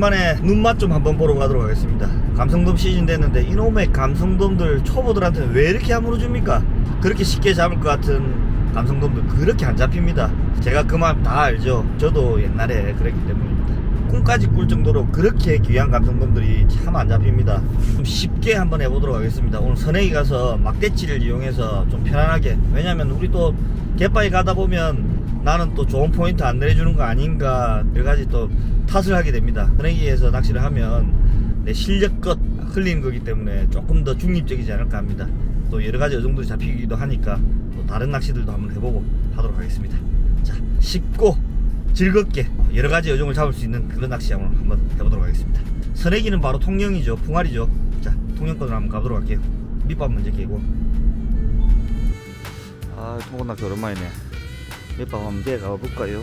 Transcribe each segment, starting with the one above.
오랜만에 눈맛 좀 한번 보러 가도록 하겠습니다. 감성돔 시즌 됐는데 이놈의 감성돔들 초보들한테는 왜 이렇게 안 물어줍니까? 그렇게 쉽게 잡을 것 같은 감성돔들 그렇게 안 잡힙니다. 제가 그 마음 다 알죠. 저도 옛날에 그랬기 때문입니다. 꿈까지 꿀 정도로 그렇게 귀한 감성돔들이 참 안 잡힙니다. 좀 쉽게 한번 해보도록 하겠습니다. 오늘 선행이 가서 막대치를 이용해서 좀 편안하게 왜냐면 우리 또 갯바위 가다 보면 나는 또 좋은 포인트 안 내려주는 거 아닌가 여러 가지 또 탓을 하게 됩니다. 선행기에서 낚시를 하면 내 실력껏 흘리는 거기 때문에 조금 더 중립적이지 않을까 합니다. 또 여러 가지 어종들이 잡히기도 하니까 또 다른 낚시들도 한번 해보고 하도록 하겠습니다. 자, 쉽고 즐겁게 여러 가지 어종을 잡을 수 있는 그런 낚시 오늘 한번 해보도록 하겠습니다. 선행기는 바로 통영이죠, 풍알이죠. 자, 통영권으로 한번 가보도록 할게요. 밑밥 먼저 깨고. 아, 통건 낚시 오랜만이네. 밑밥 한번 개 가볼까요?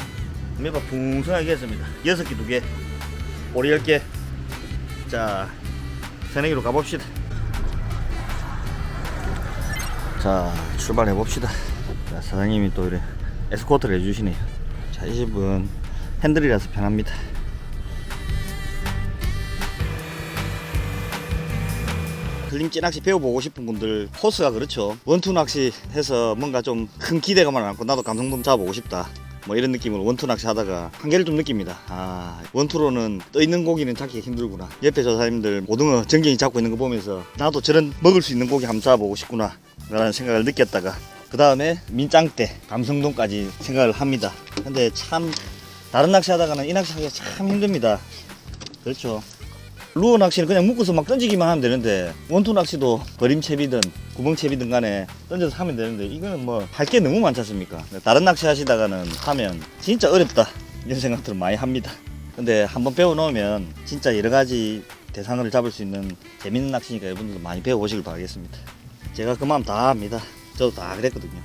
밑밥 풍성하게 했습니다. 여섯 개, 두 개, 오리 열 개. 자, 새내기로 가봅시다. 자, 출발해 봅시다. 자, 사장님이 또 이래 에스코트를 해주시네요. 자, 이 집은 핸들이라서 편합니다. 클림찌 낚시 배워보고 싶은 분들 코스가 그렇죠. 원투 낚시 해서 뭔가 좀 큰 기대감을 안고 나도 감성돔 잡아보고 싶다. 뭐 이런 느낌으로 원투 낚시 하다가 한계를 좀 느낍니다. 아 원투로는 떠 있는 고기는 잡기가 힘들구나. 옆에 저 사람들 오등어 전갱이 잡고 있는 거 보면서 나도 저런 먹을 수 있는 고기 한번 잡아보고 싶구나 라는 생각을 느꼈다가 그 다음에 민짱대 감성돔까지 생각을 합니다. 근데 참 다른 낚시 하다가는 이 낚시 하기가 참 힘듭니다. 그렇죠 루어 낚시는 그냥 묶어서 막 던지기만 하면 되는데 원투 낚시도 버림채비든 구멍채비든 간에 던져서 하면 되는데 이거는 뭐 할 게 너무 많지 않습니까? 다른 낚시 하시다가는 하면 진짜 어렵다. 이런 생각들을 많이 합니다. 근데 한번 배워 놓으면 진짜 여러 가지 대상어를 잡을 수 있는 재밌는 낚시니까 여러분들도 많이 배워 보시길 바라겠습니다. 제가 그 마음 다 합니다. 저도 다 그랬거든요.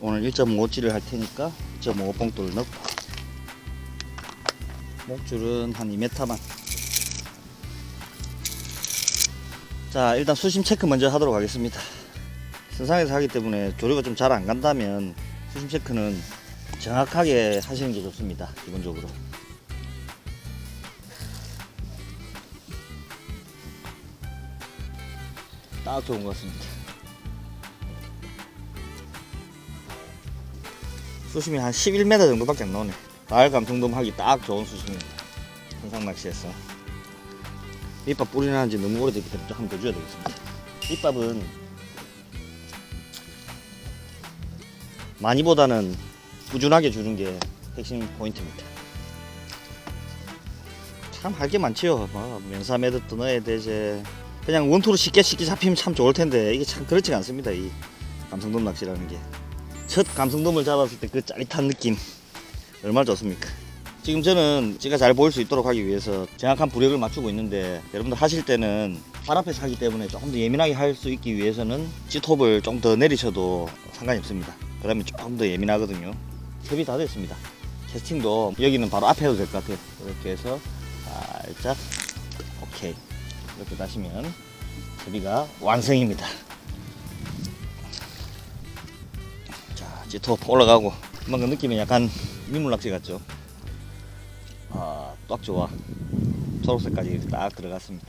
오늘 1.5찌를 할 테니까 1.5 봉돌 넣고 목줄은 한 2m만. 자 일단 수심 체크 먼저 하도록 하겠습니다. 선상에서 하기 때문에 조류가 좀 잘 안 간다면 수심 체크는 정확하게 하시는 게 좋습니다 기본적으로. 딱 좋은 것 같습니다. 수심이 한 11m 정도밖에 안 나오네 마을 감성돔 하기 딱 좋은 수심입니다. 현상 낚시에서. 밑밥 뿌리 나는 지 너무 오래됐기 때문에 좀 한번 더 줘야 되겠습니다. 밑밥은 많이보다는 꾸준하게 주는 게 핵심 포인트입니다. 참 할 게 많지요. 뭐 면사 매듭도 넣어야 되지. 그냥 원투로 쉽게 쉽게 잡히면 참 좋을 텐데 이게 참 그렇지가 않습니다. 이 감성돔 낚시라는 게. 첫 감성돔을 잡았을 때 그 짜릿한 느낌 얼마나 좋습니까? 지금 저는 제가 잘 보일 수 있도록 하기 위해서 정확한 부력을 맞추고 있는데 여러분들 하실 때는 발 앞에서 하기 때문에 조금 더 예민하게 할 수 있기 위해서는 G톱을 좀 더 내리셔도 상관이 없습니다. 그러면 조금 더 예민하거든요. 캡이 다 됐습니다. 캐스팅도 여기는 바로 앞에 해도 될 것 같아요. 이렇게 해서 살짝 오케이 이렇게 다시면 제비가 완성입니다. 자, G톱 올라가고 방금 느낌이 약간 민물낚시 같죠? 아, 딱 좋아. 초록색까지 딱 들어갔습니다.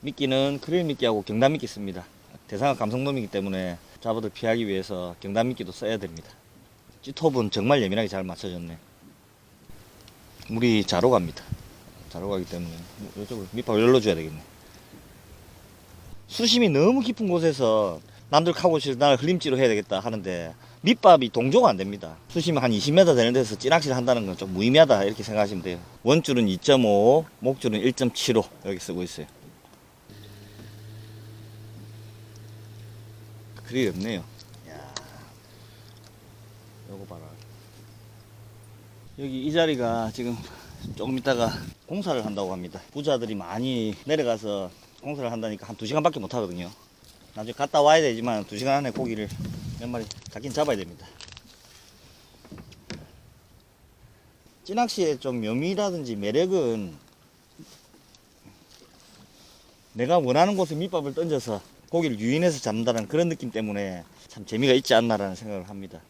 미끼는 크릴 미끼하고 경단 미끼 씁니다. 대상어 감성돔이기 때문에 잡아도 피하기 위해서 경단 미끼도 써야 됩니다. 찌톱은 정말 예민하게 잘 맞춰졌네. 물이 자로 갑니다. 자로 가기 때문에 이쪽으로 밑밥을 열어줘야 되겠네. 수심이 너무 깊은 곳에서 남들 카고 날 흘림지로 해야 되겠다 하는데 밑밥이 동조가 안 됩니다. 수심이 한 20m 되는 데서 찌낚시를 한다는 건 좀 무의미하다 이렇게 생각하시면 돼요. 원줄은 2.5, 목줄은 1.75 이렇게 쓰고 있어요. 그리 없네요. 야, 요거 봐라. 여기 이 자리가 지금 조금 있다가 공사를 한다고 합니다. 부자들이 많이 내려가서 공사를 한다니까 한 2시간밖에 못 하거든요. 나중에 갔다 와야 되지만 2시간 안에 고기를 몇 마리 잡긴 잡아야 됩니다. 찌낚시의 좀 묘미라든지 매력은 내가 원하는 곳에 밑밥을 던져서 고기를 유인해서 잡는다는 그런 느낌 때문에 참 재미가 있지 않나라는 생각을 합니다.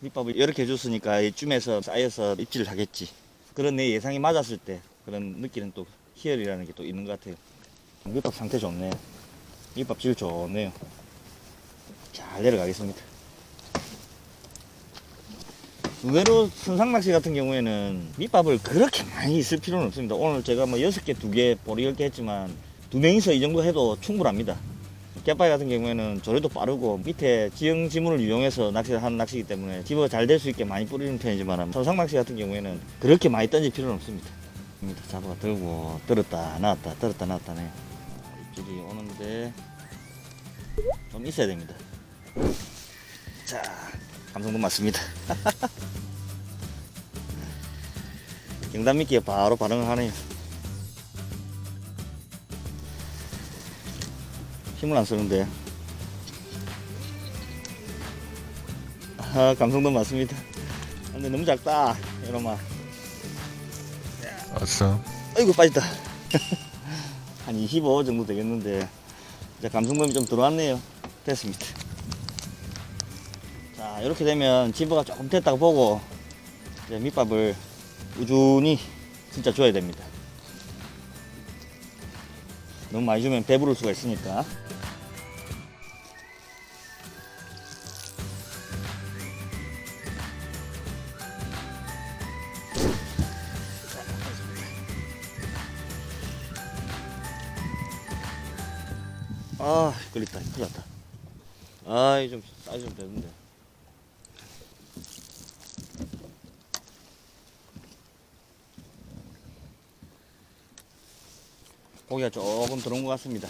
밑밥을 이렇게 해줬으니까 이쯤에서 쌓여서 입질을 하겠지. 그런 내 예상이 맞았을 때 그런 느끼는 또 희열이라는 게 또 있는 것 같아요. 밑밥 상태 좋네. 밑밥 질 좋네요. 잘 내려가겠습니다. 의외로 순상낚시 같은 경우에는 밑밥을 그렇게 많이 있을 필요는 없습니다. 오늘 제가 뭐 6개, 2개, 보리 10개 했지만 두 명이서 이 정도 해도 충분합니다. 갯바위 같은 경우에는 조류도 빠르고 밑에 지형 지문을 이용해서 낚시를 하는 낚시이기 때문에 집어 잘 될 수 있게 많이 뿌리는 편이지만 선상낚시 같은 경우에는 그렇게 많이 던질 필요는 없습니다. 잡아 들고 들었다 놨다 들었다. 입 질이 오는데 좀 있어야 됩니다. 자, 감성도 맞습니다. 경담 미끼에 바로 반응을 하네요. 힘을 안 쓰는데. 아, 감성도 맞습니다. 근데 너무 작다, 이놈아. 왔어. 아이고, 빠졌다. 한 25 정도 되겠는데. 이제 감성돔이 좀 들어왔네요. 됐습니다. 자, 이렇게 되면 집어가 조금 됐다고 보고, 이제 밑밥을 우준히 진짜 줘야 됩니다. 너무 많이 주면 배부를 수가 있으니까. 아, 끌렸다. 큰일 났다. 아, 좀 사이즈 좀 되는데. 고기가 조금 들어온 것 같습니다.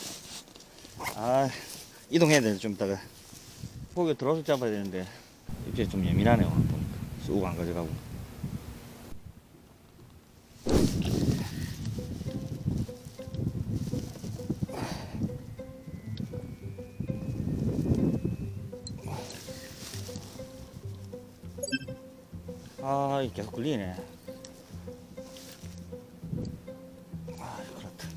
아, 이동해야 되는데, 좀 이따가. 고기가 들어서 잡아야 되는데, 입질이 좀 예민하네요. 오늘 보니까. 쑥안 가져가고. 아, 이게 계속 걸리네. 아, 그렇다.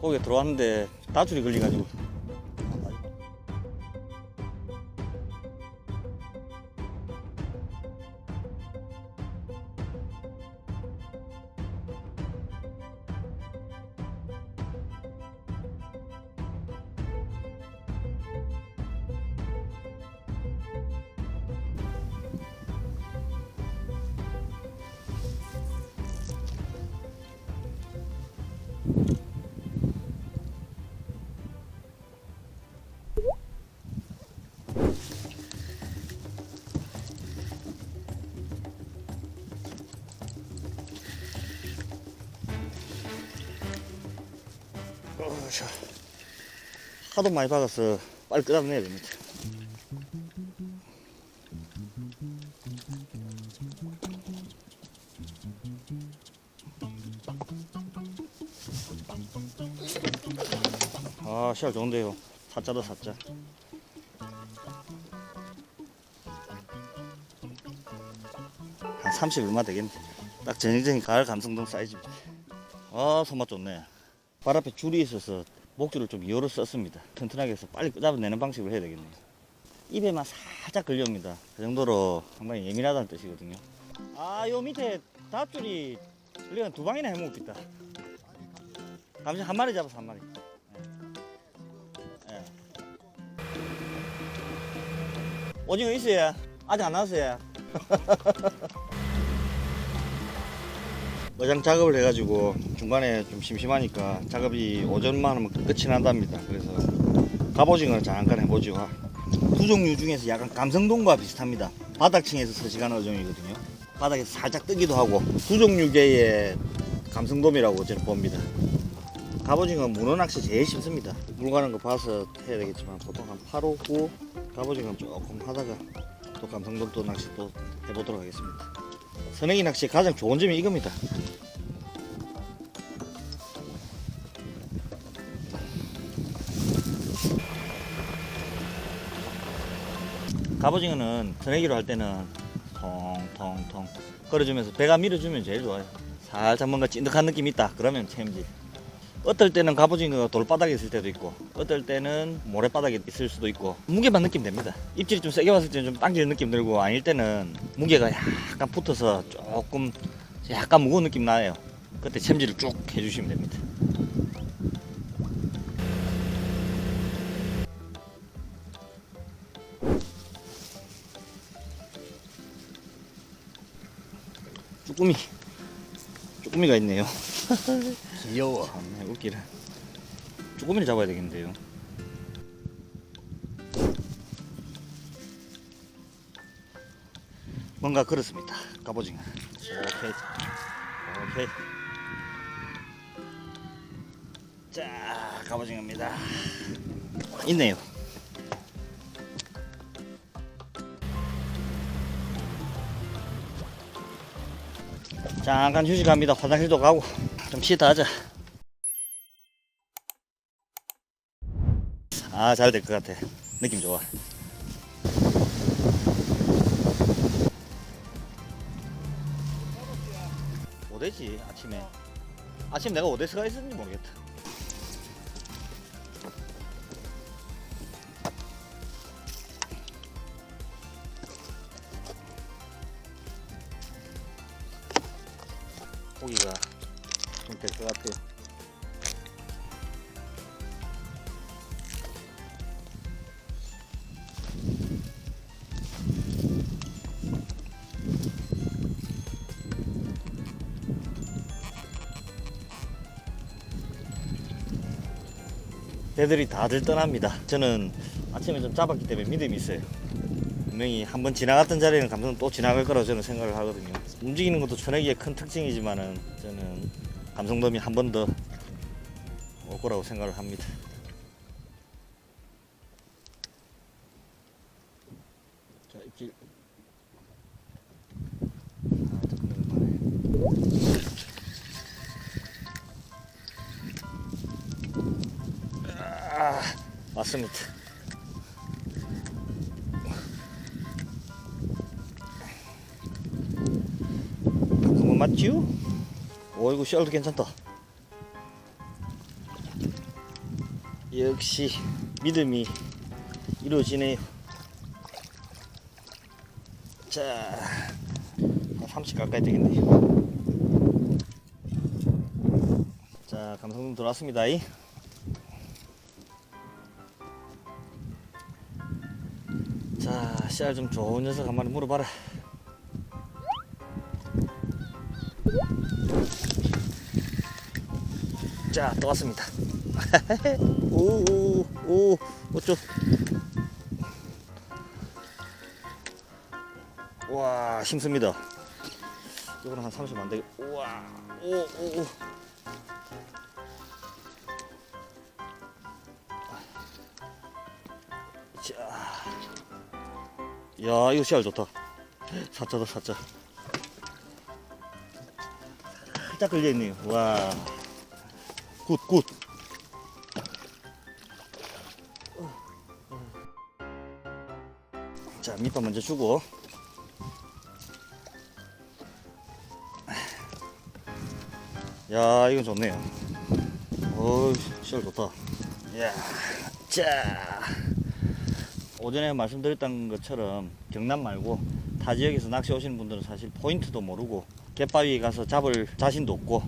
거기에 들어왔는데 다줄이 걸려가지고. 하도 많이 박아서 빨리 끄집어내야 됩니다. 아, 시작 좋은데요. 사자다, 사자. 한 30 얼마 되겠네. 딱 전형적인 가을 감성돔 사이즈입니다. 아, 손맛 좋네. 발 앞에 줄이 있어서 목줄을 좀 이어로 썼습니다. 튼튼하게 해서 빨리 잡아내는 방식으로 해야 되겠네요. 입에만 살짝 걸려옵니다. 그 정도로 상당히 예민하다는 뜻이거든요. 아, 요 밑에 닷줄이 우리가 두 방이나 해먹겠다. 잠시 한 마리 잡아서 한 마리. 예. 예. 오징어 있어요? 아직 안 나왔어요? 어장 작업을 해가지고 중간에 좀 심심하니까 작업이 오전만 하면 끝이 난답니다. 그래서 갑오징어를 잠깐 해보죠. 두 종류 중에서 약간 감성돔과 비슷합니다. 바닥층에서 서식하는 어종이거든요. 바닥에서 살짝 뜨기도 하고 두 종류계의 감성돔이라고 저는 봅니다. 갑오징어 문어 낚시 제일 쉽습니다. 물 가는 거 봐서 해야 되겠지만 보통 한 8, 5, 9 갑오징어 조금 하다가 또 감성돔 또 낚시 또 해보도록 하겠습니다. 선행이 낚시 가장 좋은 점이 이겁니다. 갑오징어는 선행기로 할 때는 통통통 걸어주면서 배가 밀어주면 제일 좋아요. 살짝 뭔가 찐득한 느낌이 있다. 그러면 챔지. 어떨 때는 갑오징어가 돌바닥에 있을 때도 있고 어떨 때는 모래바닥에 있을 수도 있고 무게만 느끼면 됩니다. 입질이 좀 세게 왔을 때는 좀 당기는 느낌 들고 아닐 때는 무게가 약간 붙어서 조금 약간 무거운 느낌 나요. 그때 챔질을 쭉 해주시면 됩니다. 쭈꾸미. 쭈꾸미가 있네요 귀여워. 참네 웃기네 쭈꾸미를 잡아야 되겠는데요. 뭔가 그렇습니다. 갑오징어. 오케이. 오케이. 자 갑오징어입니다. 있네요. 잠깐 휴식합니다. 화장실도 가고 좀 쉬다 하자. 아 잘 될 것 같아. 느낌 좋아. 오대지 아침에. 아침 내가 오대스가 있었는지 모르겠다 배들이 다들 떠납니다. 저는 아침에 좀 잡았기 때문에 믿음이 있어요. 분명히 한번 지나갔던 자리는 감독은 또 지나갈 거라고 저는 생각을 하거든요. 움직이는 것도 천하기의 큰 특징이지만은 저는 감성돔이 한 번 더 올 거라고 생각을 합니다. 아, 맞습니다. 그거 맞지요? 어이구 셜도 괜찮다. 역시 믿음이 이루어지네요. 자, 한30 가까이 되겠네요. 자, 감성돔 들어왔습니다. 이. 자, 씨알 좀 좋은 녀석 한 마리 물어봐라. 자, 또 왔습니다. 오, 오, 오, 어쩌. 와, 힘씁니다. 이거는 한 30만 되게. 우와, 오, 오, 오. 야 이거 씨알 좋다. 사자다 사자. 살짝 걸려있네요. 와굿굿. 자 밑밥 먼저 주고. 야 이건 좋네요. 어우 씨알 좋다. 이야 자 오전에 말씀드렸던 것처럼 경남 말고 타 지역에서 낚시 오시는 분들은 사실 포인트도 모르고 갯바위 가서 잡을 자신도 없고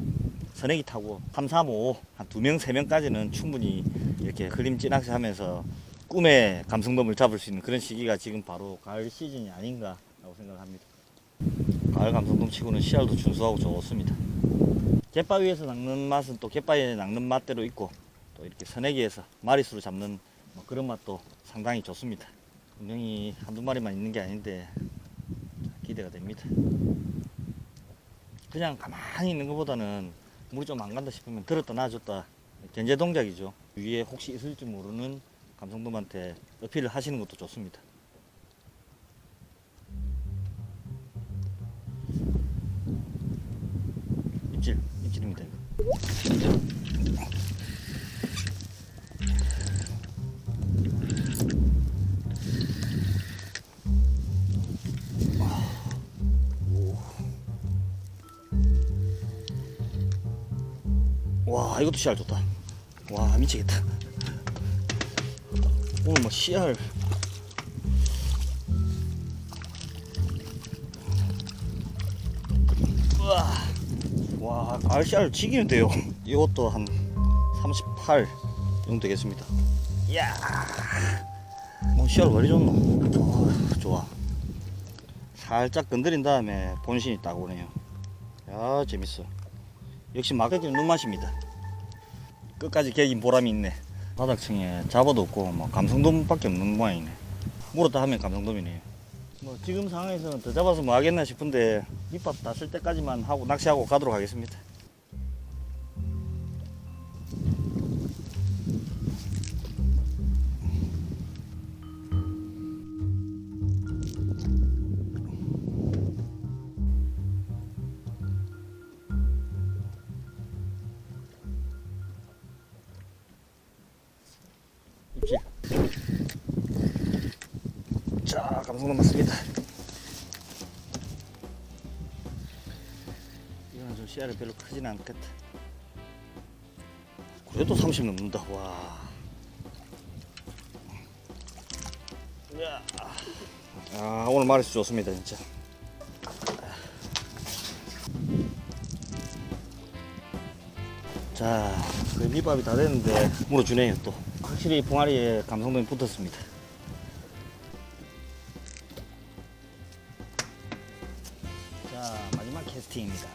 선행기 타고 3, 4, 5, 한 2명, 3명까지는 충분히 이렇게 그림찌 낚시 하면서 꿈의 감성돔을 잡을 수 있는 그런 시기가 지금 바로 가을 시즌이 아닌가 라고 생각을 합니다. 가을 감성돔 치고는 씨알도 준수하고 좋습니다. 갯바위에서 낚는 맛은 또 갯바위에 낚는 맛대로 있고 또 이렇게 선내기에서 마리수로 잡는 뭐 그런 맛도 상당히 좋습니다. 분명히 한두 마리만 있는 게 아닌데 기대가 됩니다. 그냥 가만히 있는 것보다는 물이 좀 안 간다 싶으면 들었다 놔줬다 견제 동작이죠. 위에 혹시 있을지 모르는 감성돔한테 어필을 하시는 것도 좋습니다. 입질, 입질입니다. 이거. 와와 이것도 씨알 좋다. 와 미치겠다. 오늘 뭐 씨알. 와. 씨알 지기는데요. 이것도 한 38 정도 되겠습니다. 이야. 뭐 씨알 왜 이리 좋노? 어, 좋아. 살짝 건드린 다음에 본신이 딱 오네요. 야 재밌어. 역시 마케팅 눈맛입니다 끝까지 개긴 보람이 있네. 바닥층에 잡아도 없고 뭐 감성돔밖에 없는 모양이네. 물었다 하면 감성돔이네요 뭐 지금 상황에서는 더 잡아서 뭐 하겠나 싶은데 밑밥 다 쓸 때까지만 하고 낚시하고 가도록 하겠습니다 자 감성 남았습니다 이거는 좀 씨알이 별로 크진 않겠다 그래도 30 넘는다 와 야. 아 오늘 말이 좋습니다 진짜 자, 그 밑밥이 다 됐는데 물어주네요 또. 확실히 봉아리에 감성돔이 붙었습니다. 자, 마지막 캐스팅입니다.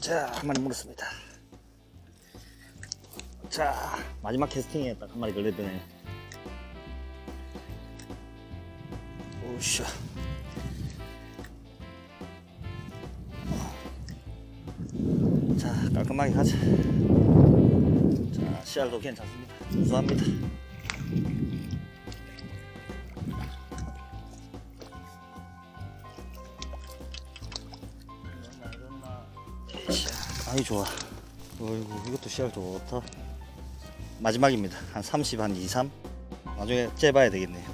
자, 한 마리 물었습니다. 자 마지막 캐스팅에 딱 한 마리 걸렸더네 자 깔끔하게 가자. 자 씨알도 괜찮습니다. 우수합니다. 아이 좋아. 어이구 이것도 씨알 좋다. 마지막입니다. 한 30, 한 2, 3 나중에 재봐야 되겠네요.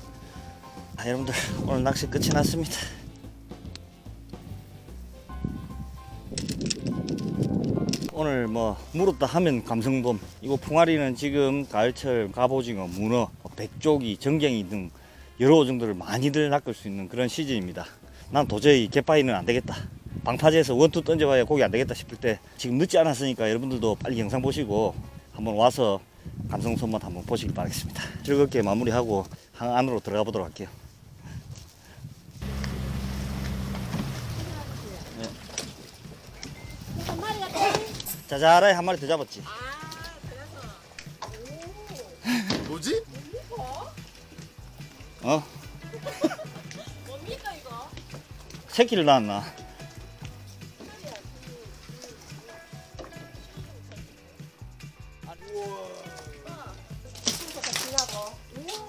아, 여러분들 오늘 낚시 끝이 났습니다 오늘 뭐 물었다 하면 감성돔 이거 풍아리는 지금 가을철 갑오징어 문어 뭐 백조기 정갱이 등 여러 어종들을 많이들 낚을 수 있는 그런 시즌입니다. 난 도저히 갯바위는 안 되겠다. 방파제에서 원투 던져봐야 고기 안 되겠다 싶을 때 지금 늦지 않았으니까 여러분들도 빨리 영상 보시고 한번 와서 감성 손맛 한번 보시길 바라겠습니다. 즐겁게 마무리하고 항 안으로 들어가 보도록 할게요 한 마리가 더 자자라에 한 마리 더 잡았지 뭐지? 어? 뭡니까 이거? 새끼를 낳았나 않냐?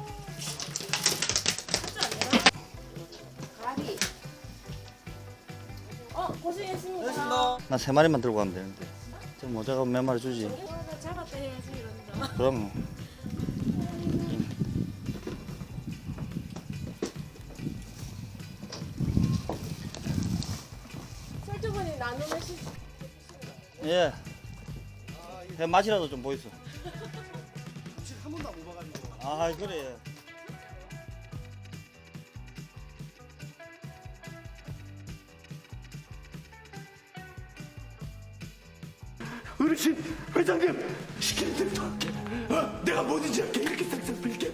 가비. 어 고생했습니다. 나 세 마리만 들고 가면 되는데 저 모자가 몇 마리 주지 어, 나 잡았다 해야지 이런다. 그럼 설주분이 나누면 시. 예. 해 맛이라도 좀 보이소. 한 번도 안 먹어가지고. 아 그래. 어르신, 회장님, 시키는 대로 다 할게. 어? 내가 뭐든지 할게. 이렇게 싹싹 빌게.